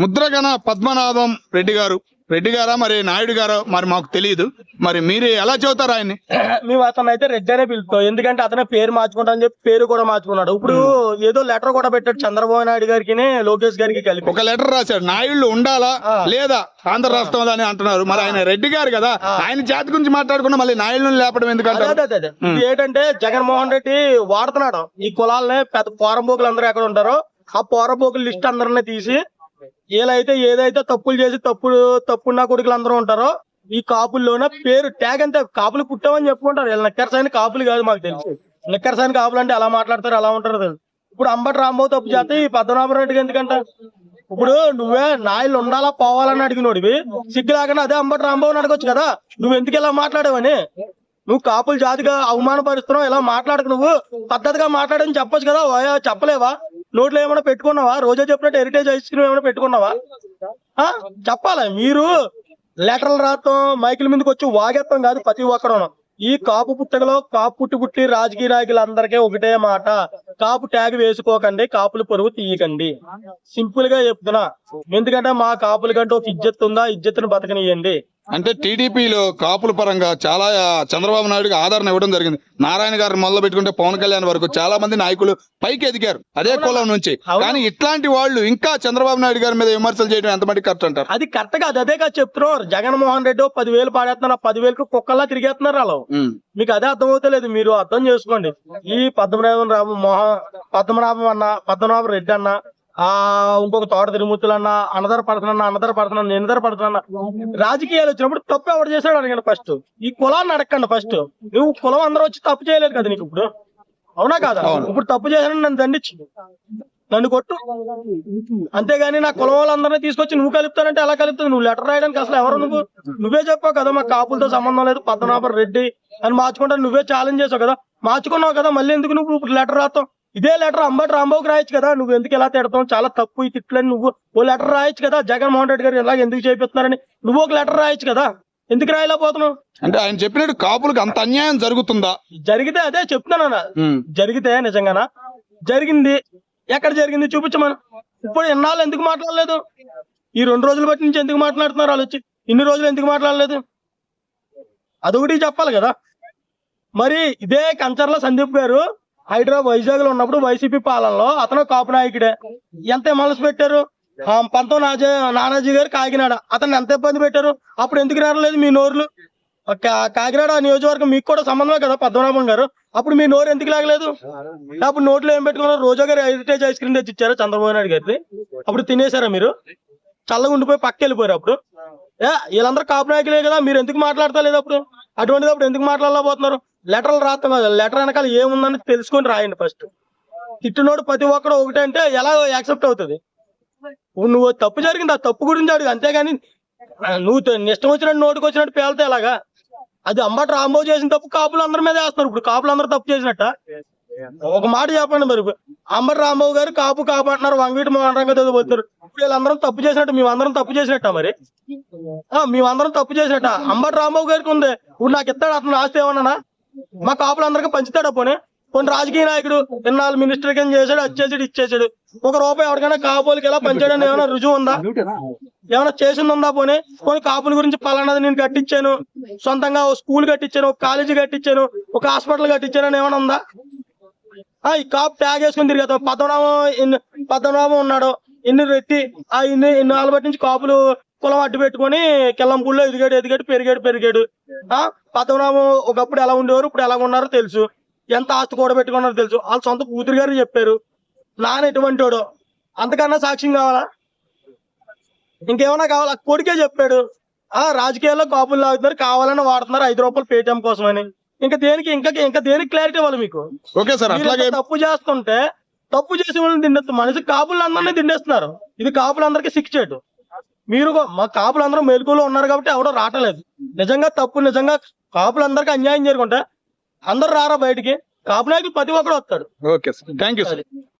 ముద్రగణ పద్మనాభం రెడ్డి గారు. రెడ్డి గారా? మరి నాయుడు గారా? మరి మాకు తెలియదు మరి మీరు ఎలా చెబుతారు ఆయన్ని? మేము అతను అయితే రెడ్డి అనే పిలుస్తాం ఎందుకంటే అతనే పేరు మార్చుకుంటా అని చెప్పి పేరు కూడా మార్చుకున్నాడు. ఇప్పుడు ఏదో లెటర్ కూడా పెట్టాడు చంద్రబాబు నాయుడు గారికి లోకేష్ గారికి కలిపి. ఒక లెటర్ రాశాడు. నాయుళ్ళు ఉండాలా. లేదా? ఆంధ్ర రాష్ట్రం అని అంటున్నారు. మరి ఆయన రెడ్డి గారు కదా? ఆయన జాతి గురించి మాట్లాడుకున్నా మళ్ళీ నాయుళ్ళు లేపడం ఇది ఏంటంటే జగన్మోహన్ రెడ్డి వాడుతున్నాడు. ఈ కులాలని పెద్ద పోరంబోకులు అందరూ ఎక్కడ ఉంటారో ఆ పోరంబోకుల లిస్ట్ అందరిని తీసి వీళ్ళైతే ఏదైతే తప్పులు చేసి తప్పుడు తప్పున్న కొడుకులు అందరూ ఉంటారో ఈ కాపుల్లోనే పేరు ట్యాగ్ అంతే కాపులు పుట్టామని చెప్పుకుంటారు. వీళ్ళు నిక్కరసైన కాపులు కాదు మాకు తెలుసు. నక్కరసాని కాపులు అంటే ఎలా మాట్లాడతారు అలా ఉంటారు తెలుసు. ఇప్పుడు అంబటి రాంబాబు తప్పు చేస్తే ఈ పద్మనాభం రెడ్డికి ఎందుకంట? ఇప్పుడు నువ్వే నాయలు ఉండాలా పోవాలని అడిగినోడివి. సిగ్గు లేకుండా అదే అంబటి రాంబాబుని అడగొచ్చు కదా. నువ్వు ఎందుకు ఇలా మాట్లాడావని? నువ్వు కాపులు జాతిగా అవమానపరుస్తున్నావు ఇలా మాట్లాడకు నువ్వు. పద్ధతిగా మాట్లాడని చెప్పొచ్చు కదా చెప్పలేవా? నోట్లో ఏమైనా పెట్టుకున్నావా? రోజా చెప్పినట్టు హెరిటేజ్ ఐస్ క్రీమ్ ఏమైనా పెట్టుకున్నావా? ఆ? చెప్పాలి? మీరు లెటర్లు రాస్తాం మైకుల మీదకి వచ్చి వాగేస్తాం కాదు ప్రతి ఒక్కరు ఈ కాపు పుట్టకలో కాపు పుట్టి పుట్టి రాజకీయ నాయకులందరికీ ఒకటే మాట. కాపు ట్యాగ్ వేసుకోకండి కాపులు పొరుగు తీయకండి. సింపుల్గా చెప్తున్నా. ఎందుకంటే మా కాపుల కంటే ఒక ఇజ్జత్ ఉందా ఇజ్జత్తును బతకనియండి అంటే టీడీపీలో కాపుల పరంగా చాలా చంద్రబాబు నాయుడుకి ఆదరణ ఇవ్వడం జరిగింది. నారాయణ గారు మొదలు పెట్టుకుంటే పవన్ కళ్యాణ్ వరకు చాలా మంది నాయకులు పైకి ఎదిగారు. అదే కులం నుంచి. కానీ ఇట్లాంటి వాళ్ళు ఇంకా చంద్రబాబు నాయుడు గారి మీద విమర్శలు చేయడం ఎంత మటుకు కరెక్ట్ అంటారు? అది కరెక్ట్ కాదు అదే కాదు చెప్తున్నారు. జగన్మోహన్ రెడ్డి పదివేలు పాడేస్తున్నారు ఆ పదివేలకు కుక్కల్లా తిరిగేస్తున్నారు వాళ్ళు. మీకు అదే అర్థం అవుతలేదు మీరు అర్థం చేసుకోండి. ఈ పద్మనాభం రాము మోహన్ పద్మనాభం అన్న పద్మనాభం రెడ్డి అన్న ఆ ఇంకొక తోట తిరుమూర్తులు అన్న అన్నదార పడుతున్నా అన్నదార పడుతున్నా నిన్నదార పడుతున్నా రాజకీయాలు వచ్చినప్పుడు తప్పు ఎవడు చేశాడు అడగండి ఫస్ట్ ఈ కులాన్ని అడగండి ఫస్ట్ నువ్వు కులం అందరూ వచ్చి తప్పు చేయలేదు కదా నీకు ఇప్పుడు. అవునా కాదా. ఇప్పుడు తప్పు చేశాను నన్ను దండించు. నన్ను కొట్టు. అంతేగాని నా కులం వాళ్ళందరినీ తీసుకొచ్చి నువ్వు కలుపుతానంటే ఎలా కలుపుతావు? నువ్వు లెటర్ రాయడానికి అసలు ఎవరు నువ్వు? నువ్వే చెప్పావు కదా మా కాపులతో సంబంధం లేదు పద్మనాభం రెడ్డి అని మార్చుకుంటా నువ్వే ఛాలెంజ్ చేసావు కదా. మార్చుకున్నావు కదా మళ్ళీ ఎందుకు నువ్వు ఇప్పుడు లెటర్ రాస్తావు? ఇదే లెటర్ అంబటి రాంబాబుకి రాయొచ్చు కదా. నువ్వు ఎందుకు ఎలా తిడతావు? చాలా తప్పు ఈ తిట్లని నువ్వు ఓ లెటర్ రాయొచ్చు కదా. జగన్మోహన్ రెడ్డి గారు ఇలా ఎందుకు చేపిస్తున్నారని నువ్వు ఒక లెటర్ రాయొచ్చు కదా. ఎందుకు రాయలేకపోతున్నావు? అంటే ఆయన చెప్పినట్టు కాపులకు అంత అన్యాయం జరుగుతుందా? జరిగితే అదే చెప్తున్నాను. జరిగితే నిజంగానా? జరిగింది. ఎక్కడ జరిగింది చూపించమను. ఇప్పుడు ఎన్నాళ్ళు ఎందుకు మాట్లాడలేదు? ఈ రెండు రోజుల బట్టి నుంచి ఎందుకు మాట్లాడుతున్నారు వాళ్ళు వచ్చి ఇన్ని రోజులు ఎందుకు మాట్లాడలేదు? అదొకటి చెప్పాలి కదా. మరి ఇదే కంచర్ల సందీప్ గారు హైదరాబాద్ వైజాగ్లో ఉన్నప్పుడు వైసీపీ పాలనలో అతను కాపు నాయకుడే. ఎంత మనసు పెట్టారు? ఆ, నాజే నానాజీ గారు కాకినాడ. అతన్ని ఎంత ఇబ్బంది పెట్టారు? అప్పుడు ఎందుకు రాలేదు మీ నోరులు? కాకినాడ నియోజకవర్గం మీకు కూడా సంబంధమే కదా పద్మనాభం గారు? అప్పుడు మీ నోరు ఎందుకు లాగలేదు? అప్పుడు నోట్లో ఏం పెట్టుకున్నారు? రోజా గారు హెరిటేజ్ ఐస్ క్రీమ్ తెచ్చి ఇచ్చారు చంద్రబాబు నాయుడు గారిని అప్పుడు తినేసారా మీరు? చల్లగా ఉండిపోయి పక్క వెళ్ళిపోయారు అప్పుడు. ఏ వీళ్ళందరూ కాపు నాయకులే కదా మీరు ఎందుకు మాట్లాడతా లేదు అప్పుడు? అటువంటిది అప్పుడు ఎందుకు మాట్లాడలేకపోతున్నారు? లెటర్లు రాస్తాం కదా లెటర్ వెనకాల ఏముందని తెలుసుకొని రాయండి ఫస్ట్. తిట్టినోడు ప్రతి ఒక్కడు ఒకటే అంటే ఎలా యాక్సెప్ట్ అవుతుంది? నువ్వు తప్పు జరిగింది ఆ తప్పు గురించి అడుగు. అంతేగాని నువ్వు ఇష్టం వచ్చినట్టు నోటికి వచ్చినట్టు పేలితే ఎలాగా? అది అంబటి రాంబాబు చేసిన తప్పు కాపులు అందరి మీద వేస్తారు ఇప్పుడు కాపులు అందరూ తప్పు చేసినట్ట? ఒక మాట చెప్పండి మరి. అంబటి రాంబాబు గారు కాపు కాపు అంటున్నారు మోహన్ రంగ పోతున్నారు ఇప్పుడు వీళ్ళందరం తప్పు చేసినట్టు మేమందరం తప్పు చేసినట్ట మరి? ఆ, మేమందరం తప్పు చేసినట్ట? అంబటి రాంబాబు గారికి ఉంది. ఇప్పుడు నాకు ఇస్తాడు అతను ఆస్తి ఏమన్నా మా కాపులందరికీ పంచుతాడా పోనీ? కొన్ని రాజకీయ నాయకుడు ఇన్నాళ్ళు మినిస్టర్ కింద చేశాడు వచ్చేసాడు ఇచ్చేసాడు ఒక రూపాయి ఎవరికైనా కాపులకి ఎలా పంచాడని ఏమైనా రుజువు ఉందా? ఏమైనా చేసింది ఉందా పోనీ? పోనీ కాపుల గురించి పలానాది నేను కట్టించాను సొంతంగా ఓ స్కూల్ కట్టించాను ఒక కాలేజీ కట్టించాను ఒక హాస్పిటల్ కట్టించాను అని ఏమైనా ఉందా? ఆ ఈ కాపు ట్యాగ్ వేసుకుని తిరిగేత పద్మనాభం పద్మనాభం ఉన్నాడు. ఇన్ని రెట్టి ఆ ఇన్ని ఇన్ని బట్టి నుంచి కాపులు కులం అడ్డు పెట్టుకొని కిల్లంపూడిలో ఎదిగాడు ఎదిగాడు పెరిగాడు పెరిగాడు. ఆ? పద్మనాభం ఒకప్పుడు ఎలా ఉండేవారు ఇప్పుడు ఎలా ఉన్నారో తెలుసు. ఎంత ఆస్తి కూడా పెట్టుకున్నారో తెలుసు. వాళ్ళ సొంత కూతురు గారు చెప్పారు నాన్న ఎటువంటి వాడు. అంతకన్నా సాక్ష్యం కావాలా? ఇంకేమైనా కావాలా? కొడుకే చెప్పాడు ఆ రాజకీయాల్లో కాపులు లాగుతున్నారు కావాలని వాడుతున్నారు ఐదు రూపాయలు పేటిఎం కోసమని. ఇంకా దేనికి ఇంకా ఇంకా దేనికి క్లారిటీ ఇవ్వాలి మీకు? ఓకే సార్ అట్లాగే తప్పు చేస్తుంటే తప్పు చేసే వాళ్ళని తిండేస్తారు మనిషి కాపులు అందరినీ తిండేస్తున్నారు ఇది కాపులందరికీ శిక్ష చేయడు మీరు మా కాపులు అందరూ మెలకులో ఉన్నారు కాబట్టి ఎవడో రావట్లేదు. నిజంగా తప్పు నిజంగా కాపులందరికీ అన్యాయం జరుగుంటే అందరు రారా బయటికి? కాపు నాయకులు ప్రతి ఒక్కడు వస్తాడు. Okay sir. Thank you sir.